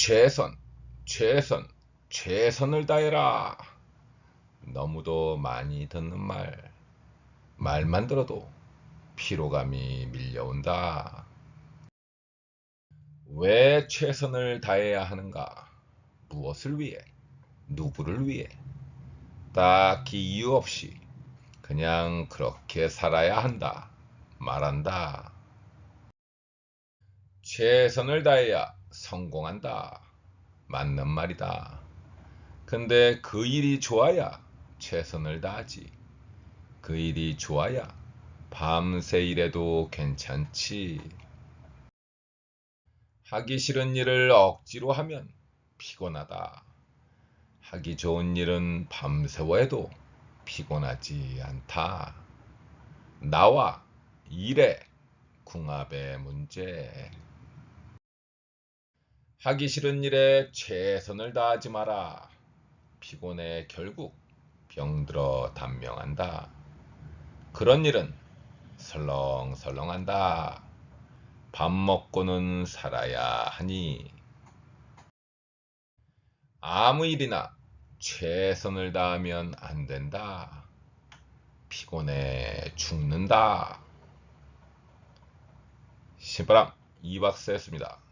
최선, 최선, 최선을 다해라. 너무도 많이 듣는 말. 말만 들어도 피로감이 밀려온다. 왜 최선을 다해야 하는가? 무엇을 위해? 누구를 위해? 딱히 이유 없이 그냥 그렇게 살아야 한다. 말한다. 최선을 다해야 성공한다. 맞는 말이다. 근데 그 일이 좋아야 최선을 다하지. 그 일이 좋아야 밤새 일해도 괜찮지. 하기 싫은 일을 억지로 하면 피곤하다. 하기 좋은 일은 밤새워 해도 피곤하지 않다. 나와 일의 궁합의 문제. 하기 싫은 일에 최선을 다하지 마라. 피곤해 결국 병들어 단명한다. 그런 일은 설렁설렁한다. 밥 먹고는 살아야 하니. 아무 일이나 최선을 다하면 안 된다. 피곤해 죽는다. 신바람 이박스였습니다.